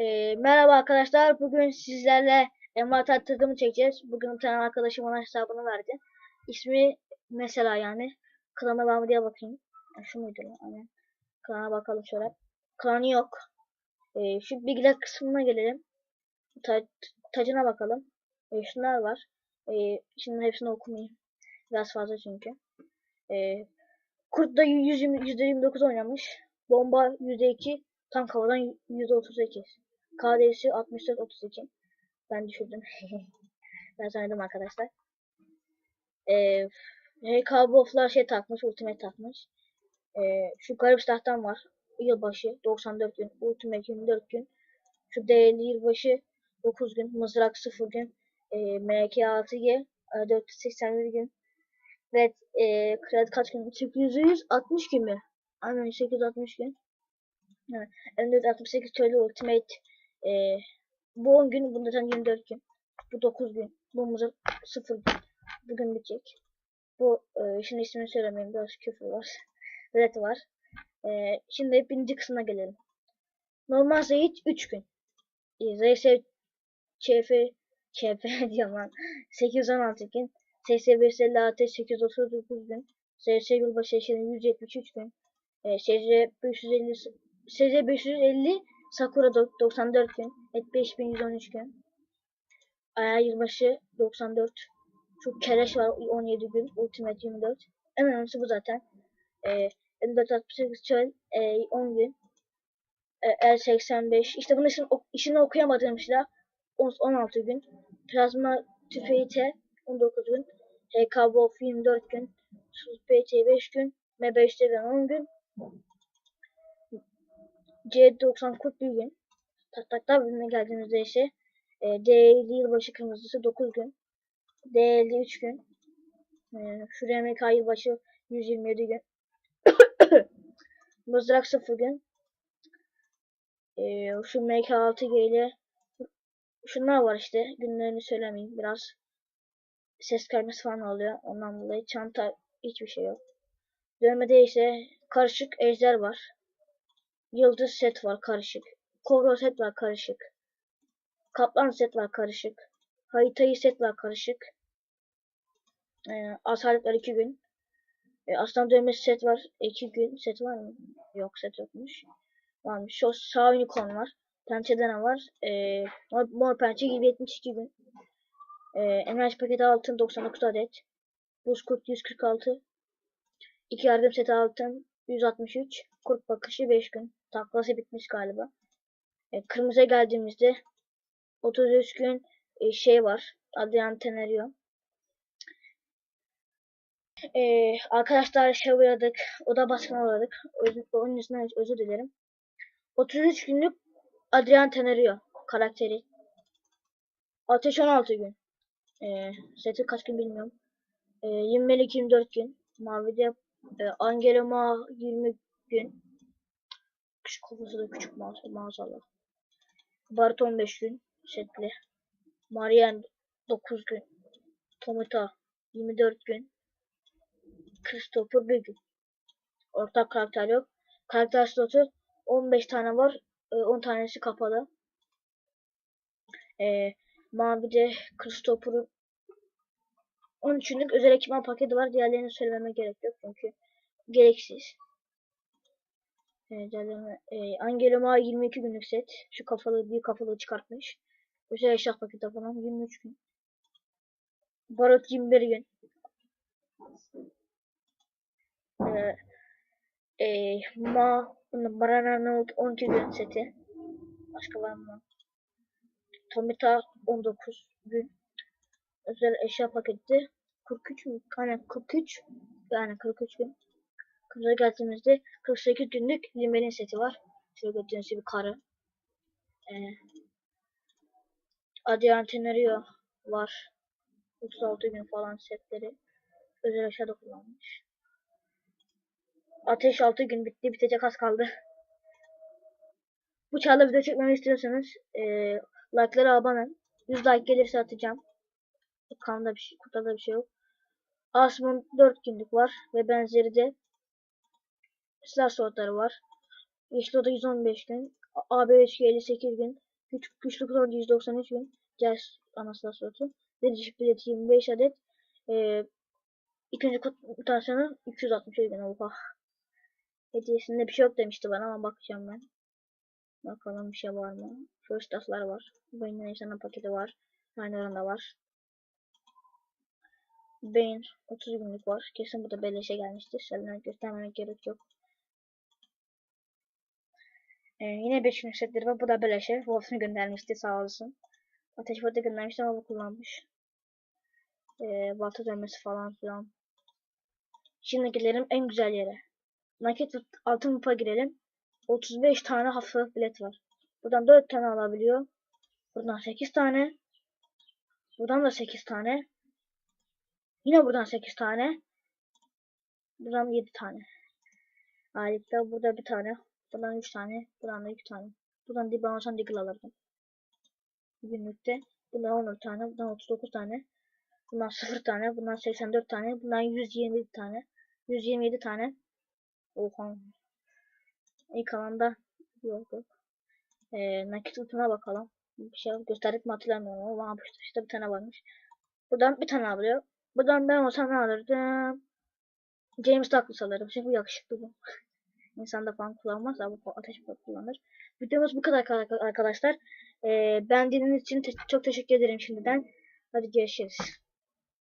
Ee, merhaba arkadaşlar. Bugün sizlerle envanter tadımı çekeceğiz. Bugün bir tane arkadaşım ona hesabını verdi. İsmi mesela yani. Klana var mı diye bakayım. Şu muydu lan? Aynen. Klana bakalım şöyle. Klanı yok. Ee, şu bilgiler kısmına gelelim. Ta tacına bakalım. Ee, şunlar var. Ee, şimdi hepsini okumayayım. Biraz fazla çünkü. Ee, Kurt'ta 120, %29 oynamış. Bomba %2. Tank havadan %38. KD'si 64-32. Ben düşürdüm. ben sandım arkadaşlar. Ee, HK Buff'lar şey takmış, ultimate takmış. Ee, şu garip silahtan var. Yılbaşı 94 gün, ultimate 24 gün. Şu değerli yılbaşı 9 gün, mızrak 0 gün. E, MK 6G 481 gün. Ve e, kredi kaç gün? 860 gün mü? Aynen 860 gün. Evet. M4 68 şöyle ultimate e, bu 10 gün, bunda tam 24 gün. Bu 9 gün. Bu mızır 0 gün. Bugün bitecek. Bu e, şimdi ismini söylemeyeyim. Biraz küfür var. Red var. E, şimdi birinci kısmına gelelim. Normal Zeyit 3 gün. E, ZS ÇF ÇF diyorum lan. 816 gün. SS 556 839 gün. SS Yılbaşı Eşeği'nin 173 gün. E, SC 550 SC 550 Sakura 94 gün. Et 5113 gün. Aya yılbaşı 94. Çok kereş var 17 gün. Ultimate 24. En önemlisi bu zaten. Ee, M468 çöl e, 10 gün. E, L85. İşte bunun işini, işini okuyamadığım silah 16 gün. Plazma tüfeği T 19 gün. HK Wolf 24 gün. PT 5 gün. M5'te 10 gün. C90 kurt bir gün. Tak tak tak bölümüne geldiğimizde ise e, D50 yılbaşı kırmızısı 9 gün. D50 3 gün. E, şu RMK yılbaşı 127 gün. Mızrak 0 gün. E, şu MK6G ile şunlar var işte. Günlerini söylemeyeyim. Biraz ses kayması falan oluyor. Ondan dolayı çanta hiçbir şey yok. Dövmede ise karışık ejder var. Yıldız set var karışık. Kobra set var karışık. Kaplan set var karışık. Haitayı set var karışık. Ee, asaletler 2 gün. Ee, aslan dövmesi set var. 2 gün. Set var mı? Yok set yokmuş. Varmış. Şu sağ unicorn var. Pençede ne var? Ee, mor, mor pençe gibi 72 gün. Ee, enerji paketi altın 99 adet. Buz kurt 146. 2 yardım seti altın 163. Kurt bakışı 5 gün. Taklası bitmiş galiba. E, kırmızıya geldiğimizde 33 gün e, şey var. Adrian Tenerio. E, arkadaşlar şey uğradık. Oda baskına uğradık. Özür, onun yüzünden özür dilerim. 33 günlük Adrian Tenerio karakteri. Ateş 16 gün. E, seti kaç gün bilmiyorum. E, 20'lik 24 gün. Mavi'de e, Angela Ma 20 gün. Küçük kafası da küçük mouse, maazallah. Bart 15 gün setli. Marian 9 gün. Tomita 24 gün. Christopher 1 gün. Ortak karakter yok. Karakter slotu 15 tane var. 10 tanesi kapalı. Ee, Mavi'de Christopher'ın 13'lük özel ekipman paketi var. Diğerlerini söylememe gerek yok çünkü gereksiz. Evet, e, Angelo Ma 22 günlük set. Şu kafalı bir kafalı çıkartmış. Özel eşya paketi falan 23 gün. Barot 21 gün. Ee, e, Ma Barana Note 12 gün seti. Başka var mı? Tomita 19 gün. Özel eşya paketi 43 mü? Yani 43 yani 43 gün. Kırmızı geldiğimizde 48 günlük Limer'in seti var. Şöyle gördüğünüz gibi karı. Ee, Adrian Tenerio var. 36 gün falan setleri. Özel aşağıda kullanmış. Ateş 6 gün bitti. Bitecek az kaldı. Bu çağda video çekmemi istiyorsanız e, like'lara abone 100 like gelirse atacağım. Kanalda bir şey, kutuda bir şey yok. Asmon 4 günlük var ve benzeri de silah sortları var. Yeşil Oda 115 gün. AB 58 gün. Güç, güçlü kod 193 bin. Cez anasını satayım. Leadership bileti 25 adet. Ee, ikinci kod mutasyonu 260 bin. Oha. Hediyesinde bir şey yok demişti bana ama bakacağım ben. Bakalım bir şey var mı? First class'lar var. Beyin Efsane paketi var. Aynı oranda var. Beyin 30 günlük var. Kesin bu da beleşe gelmiştir. Senden göstermemek gerek yok. Ee, yine 5 gün setleri var. Bu da beleşe. Wolf'unu göndermişti sağ olsun. Ateş Batı göndermişti ama bu kullanmış. Ee, balta dönmesi falan filan. Şimdi gidelim en güzel yere. Nakit altın mupa girelim. 35 tane haftalık bilet var. Buradan 4 tane alabiliyor. Buradan 8 tane. Buradan da 8 tane. Yine buradan 8 tane. Buradan 7 tane. Aylıkta burada bir tane. Buradan 3 tane. Buradan da 2 tane. Buradan bir bana digil alırdım. Günlükte. Bundan 14 tane. Bundan 39 tane. Bundan 0 tane. Bundan 84 tane. Bundan 127 tane. 127 tane. Oha. İlk alanda yok. Ee, nakit utuna bakalım. Bir şey gösterdik mi hatırlamıyorum ama. İşte bir tane varmış. Buradan bir tane alıyor. Buradan ben olsam ne alırdım? James Douglas alırım. Çünkü yakışıklı bu. İnsanda falan kullanmaz ama ateş kullanır. Videomuz bu kadar arkadaşlar. Ee, beğendiğiniz için te çok teşekkür ederim şimdiden. Hadi görüşürüz.